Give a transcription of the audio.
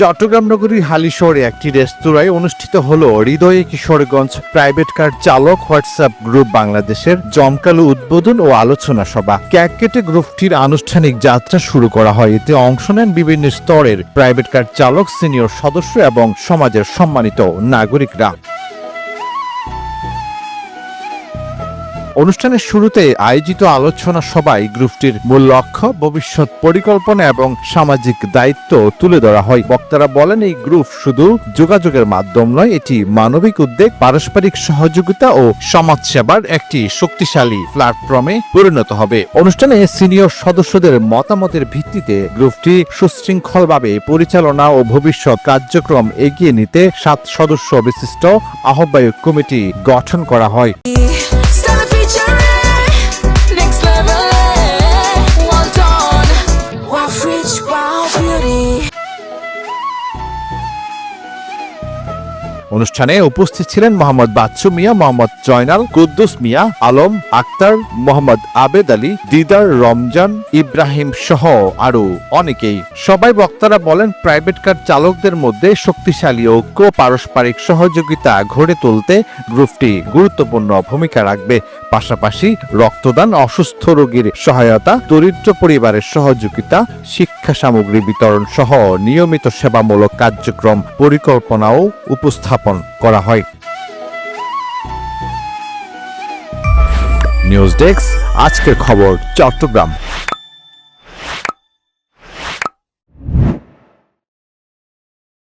চট্টগ্রাম নগরীর হালিশহরে একটি রেস্তোরাঁয় অনুষ্ঠিত হল হৃদয়ে কিশোরগঞ্জ প্রাইভেট কার চালক হোয়াটসঅ্যাপ গ্রুপ বাংলাদেশের জমকালো উদ্বোধন ও আলোচনা সভা। ক্যাক কেটে গ্রুপটির আনুষ্ঠানিক যাত্রা শুরু করা হয়। এতে অংশ নেন বিভিন্ন স্তরের প্রাইভেট কার চালক, সিনিয়র সদস্য এবং সমাজের সম্মানিত নাগরিকরা। অনুষ্ঠানের শুরুতে আয়োজিত আলোচনা সভায় গ্রুপটির মূল লক্ষ্য ভবিষ্যৎ পরিকল্পনা এবং সামাজিক দায়িত্ব তুলে ধরা হয়। বক্তারা বলেন, এই গ্রুপ শুধু যোগাযোগের মাধ্যম নয়, এটি মানবিক উদ্যোগ, পারস্পরিক সহযোগিতা ও সমাজসেবার একটি শক্তিশালী প্ল্যাটফর্মে পরিণত হবে। অনুষ্ঠানে সিনিয়র সদস্যদের মতামতের ভিত্তিতে গ্রুপটি সুশৃঙ্খলভাবে পরিচালনা ও ভবিষ্যৎ কার্যক্রম এগিয়ে নিতে সাত সদস্য বিশিষ্ট আহ্বায়ক কমিটি গঠন করা হয়। অনুষ্ঠানে উপস্থিত ছিলেন মোহাম্মদ বাচ্চু মিয়া, মোহাম্মদ জয়নাল, কুদ্দুস মিয়া, আলম, আক্তার, মোহাম্মদ আবেদ আলী, দিদার রমজান, ইব্রাহিম সহ আরও অনেকেই। সবাই বক্তারা বলেন, প্রাইভেট কার চালকদের মধ্যে শক্তিশালী ঐক্য, পারস্পরিক সহযোগিতা গড়ে তুলতে গ্রুপটি গুরুত্বপূর্ণ ভূমিকা রাখবে। পাশাপাশি রক্তদান, অসুস্থ রোগীর সহায়তা, দরিদ্র পরিবারের সহযোগিতা, শিক্ষা সামগ্রী বিতরণ সহ নিয়মিত সেবামূলক কার্যক্রম, পরিকল্পনাও উপস্থাপন করা হয়। নিউজ ডেস্ক আজকের খবর চট্টগ্রাম।